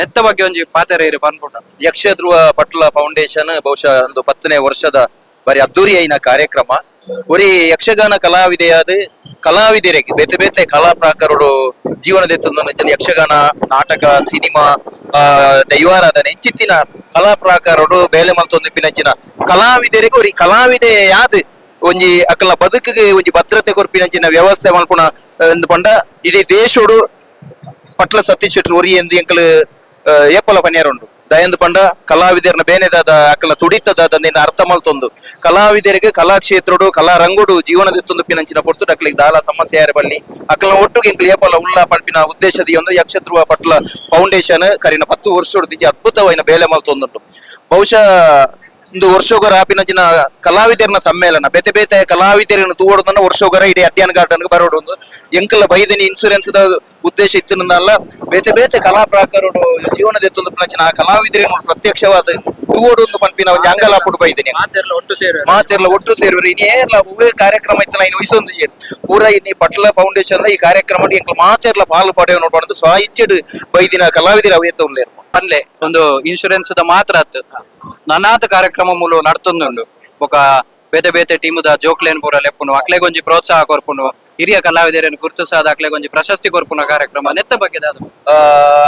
ನೆತ್ತ ಬಗ್ಗೆ ಒಂಜಿ ಪಾತೆರೆ ಇರಿ ಪನ್ಪುಟ ಯಕ್ಷ ಧ್ರುವ ಪಟ್ಲ ಫೌಂಡೇಶನ್ ಬಹುಶಃ ಒಂದು ಪತ್ತನೇ ವರ್ಷದ ಬಾರಿ ಐನ ಕಾರ್ಯಕ್ರಮ. ಒರಿ ಯಕ್ಷಗಾನ ಕಲಾವಿದೆಯಾದ ಕಲಾವಿದರಿಗೆ ಬೇತೆ ಬೇತೆ ಕಲಾ ಜೀವನದ ಯಕ್ಷಗಾನ, ನಾಟಕ, ಸಿನಿಮಾ, ಆ, ದೈವಾರಾಧನೆ ಇಂಚಿತ್ತಿನ ಕಲಾ ಪ್ರಾಕಾರರು ಬೇಲೆ ಮಲ್ತೊಂದು ಪಿನಂಚಿನ ಕಲಾವಿದರಿಗೆ ಒರಿ ಕಲಾವಿದೆ ಯಾದ್ ಒಂಜಿ ಅಕಲ ಬದುಕಿಗೆ ಒಂಜಿ ಭದ್ರತೆ ಕೊರ್ಪಿನಂಚಿನ ವ್ಯವಸ್ಥೆ ಮಲ್ಪುನ ಎಂದು ಪಂಡ ಇಡೀ ದೇಶೋಡು ಪಟ್ಲ ಸತೀಶ್ ಶೆಟ್ಟಿ ಒರಿ ಎಂದು ಎಂಕಲ್ ಏಪಲ ಪನ್ಯಾರುಂಡು ದಯಂದು ಪಂಡ ಕಲಾವಿದರನ್ನ ಬೇನೆದಾದ ಅಕಲ ತುಡಿತದಾದ ನಿನ್ನ ಅರ್ಥ ಮಲ್ತೊಂದು ಕಲಾವಿದರಿಗೆ ಕಲಾಕ್ಷೇತ್ರಡು ಜೀವನದ ತೊಂದು ಪಿನಂಚಿನ ಪೊರ್ತು ಅಕ್ಕಲಿಗೆ ದಾಲ ಸಮಸ್ಯೆ ಯಾರ ಬಲ್ಲಿ. ಅಕಲ ಒಟ್ಟಿಗೆ ಇಂಕ್ ಏಪಲ ಉಳ್ಳ ಪಂಪಿನ ಉದ್ದೇಶದ ಒಂದು ಯಕ್ಷತ್ರುವ ಪಟ್ಲ ಫೌಂಡೇಶನ್ ಕರಿನ ಪತ್ತು ವರ್ಷ ದಿಜಿ ಬೇಲೆ ಮಲ್ತೊಂದುಂಟು ಬಹುಶಃ ಇಂದು ವರ್ಷೋಗರ ಆಪಿನಂಚಿನ ಕಲಾವಿದರನ ಸಮ್ಮೇಳನ, ಬೇತೆ ಬೇತೆ ಕಲಾವಿದರನ್ನು ತೂವಡದನ್ನ ವರ್ಷೋಗರ ಇಡೀ ಅಡ್ಯಾನ್ ಗಾರ್ಡನ್ ಬರೋಡೊಂದು ಎಂಕಲ ಬೈದನಿ ಇನ್ಸೂರೆನ್ಸ್ ದ ಉದ್ದೇಶ ಇತ್ತಿನಲ್ಲ ಬೇತೆ ಬೇತೆ ಕಲಾ ಪ್ರಾಕರು ಜೀವನದ ಎತ್ತೊಂದು ಆ ಕಲಾವಿದರೇನು ಪ್ರತ್ಯಕ್ಷವಾದ ತೂವೋಡು ಒಂದು ಪಂಪಿನ ಒಂದು ಅಂಗಲಾಪುಡು ಬೈದನಿ ಮಾತೆರ್ಲ ಒಟ್ಟು ಸೇರಿ ಮಾತೆರ್ಲ ಒಟ್ಟು ಸೇರುವರು ಇನ್ನೇರ್ಲ ಉವೆ ಕಾರ್ಯಕ್ರಮ ಇತ್ತಲ್ಲ ಇನ್ನು ವಯಸ್ಸೊಂದು ಜೇರು ಪೂರ ಇನ್ನಿ ಪಟ್ಲ ಫೌಂಡೇಶನ್ ಈ ಕಾರ್ಯಕ್ರಮ ಎಂಕಲ್ ಮಾತೆರ್ಲ ಪಾಲು ಪಡೆಯ ನೋಡ್ಬಾರ್ದು ಸ್ವ ಇಚ್ಛೆಡ್ ಬೈದಿನ ಕಲಾವಿದರ ಅವೇತ ಉಳ್ಳೇರು ಪನ್ಲೆ ಒಂದು ಇನ್ಶೂರೆನ್ಸ್ ದ ಮಾತ್ರ ಅತ್ತು ನನಾತ ಕಾರ್ಯಕ್ರಮ ಮೂಲು ನಡ್ತೊಂದುಂಡು ಬೊಕ ಬೇತೆ ಬೇತೆ ಟೀಮ್ ದ ಜೋಕ್ಲೇನ್ ಪೂರ ಲೆಪ್ಪುನು ಅಕ್ಲೆಗೊಂಜಿ ಪ್ರೋತ್ಸಾಹ ಕೊರ್ಪುನು, ಹಿರಿಯ ಕಲಾವಿದರನ್ನು ಗುರುತಿಸಾದ ಅಕ್ಲೆಗೊಂಜಿ ಪ್ರಶಸ್ತಿ ಕೊರ್ಪುನ ಕಾರ್ಯಕ್ರಮ, ನೆತ್ತ ಬಗ್ಗೆ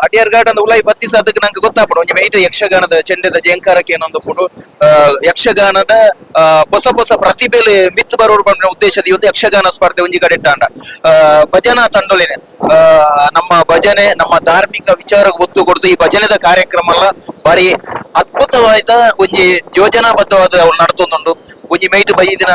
ಅಡಿಯಾರ್ ಗಾರ್ಡನ್ ಉಲಾಯಿ ಬತ್ತಿ ಸಾಧಕ ನಂಗೆ ಗೊತ್ತಾಪಡು, ಒಂಜಿ ಮೈಟ್ ಯಕ್ಷಗಾನದ ಚೆಂಡದ ಜಯಂಕಾರಕ್ಕೆ ಏನೊಂದು ಯಕ್ಷಗಾನದ ಹೊಸ ಹೊಸ ಪ್ರತಿಭೆಲೆ ಮಿತ್ ಬರೋರು ಬಂದ ಉದ್ದೇಶದ ಒಂದು ಯಕ್ಷಗಾನ ಸ್ಪರ್ಧೆ ಒಂಜಿ ಕಡೆ ತಾಂಡ ಭಜನಾ ತಂಡೊಲಿನೆ ನಮ್ಮ ಭಜನೆ, ನಮ್ಮ ಧಾರ್ಮಿಕ ವಿಚಾರ ಒತ್ತು ಕೊಡ್ದು ಈ ಭಜನೆದ ಕಾರ್ಯಕ್ರಮ ಎಲ್ಲ ಬಾರಿ ಅದ್ಭುತವಾದ ಒಂಜಿ ಯೋಜನಾಬದ್ಧವಾದ ಅವ್ರು ನಡ್ತೊಂದುಂಡು ಒಂಜಿ ಮೈಟ್ ಬೈದಿನ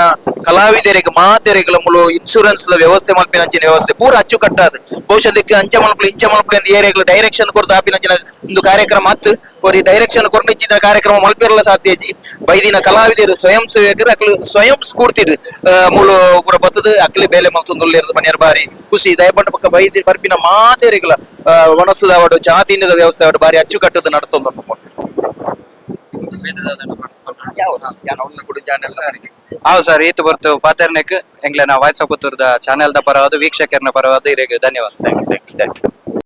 ಕಲಾವಿದರಿಗೆ ಮಾತೆರೆಗಳ ಮುಲು ಇನ್ಶೂರೆನ್ಸ್ ದ ವ್ಯವಸ್ಥೆ ಮಲ್ಪಿನ ಅಂಚಿನ ವ್ಯವಸ್ಥೆ ಪೂರ ಅಚ್ಚುಕಟ್ಟಾದ. ಬಹುಶಃ ದಿಕ್ಕ ಅಂಚ ಮಲ್ಪಲು, ಇಂಚ ಮಲ್ಪಲು ಏರಿಯಾಗಳು ಡೈರೆಕ್ಷನ್ ಕೊಡ್ದು ಆಪಿನಂಚಿನ ಒಂದು ಕಾರ್ಯಕ್ರಮ ಅತ್ತು ಅವ್ರಿಗೆ ಡೈರೆಕ್ಷನ್ ಕೊರ್ದು ಇಚ್ಚಿನ ಕಾರ್ಯಕ್ರಮ ಮಲ್ಪಿರಲ್ಲ ಸಾಧ್ಯ ಇಜ್ಜಿ ಬೈದಿನ ಕಲಾವಿದರು ಸ್ವಯಂ ಸೇವಕರು ಅಕ್ಲು ಸ್ವಯಂ ಸ್ಫೂರ್ತಿಡ್ ಮುಲು ಪೂರ ಬತ್ತದ, ಅಕ್ಲಿ ಬೇಲೆ ಮಲ್ತೊಂದು ಮನೆಯರ್ ಬಾರಿ ಖುಷಿ. ದಯಪಟ್ಟ ಪಕ್ಕ ಬೈದಿ ಬರ್ಪಿನ ಮಾತೆರೆಗಳ ಅವಡು ಜಾತಿಂಡದ ವ್ಯವಸ್ಥೆ ಅವಡು ಬಾರಿ ಅಚ್ಚುಕಟ್ಟದ ನಡ್ತೊಂದು ಹೌದು ಸರ್, ಈತು ಬರ್ತು. ಪಾತೆರ್ನೆಕ್ ಎಂಗ್ಲೆನ ವಾಯ್ಸ್ ಪುತ್ತೂರ್ದ ಚಾನೆಲ್ ದ ಪರವಾದ ವೀಕ್ಷಕರನ್ನ ಪರವಾದ ಇರೆಗ್ ಧನ್ಯವಾದ. Thank you thank you thank you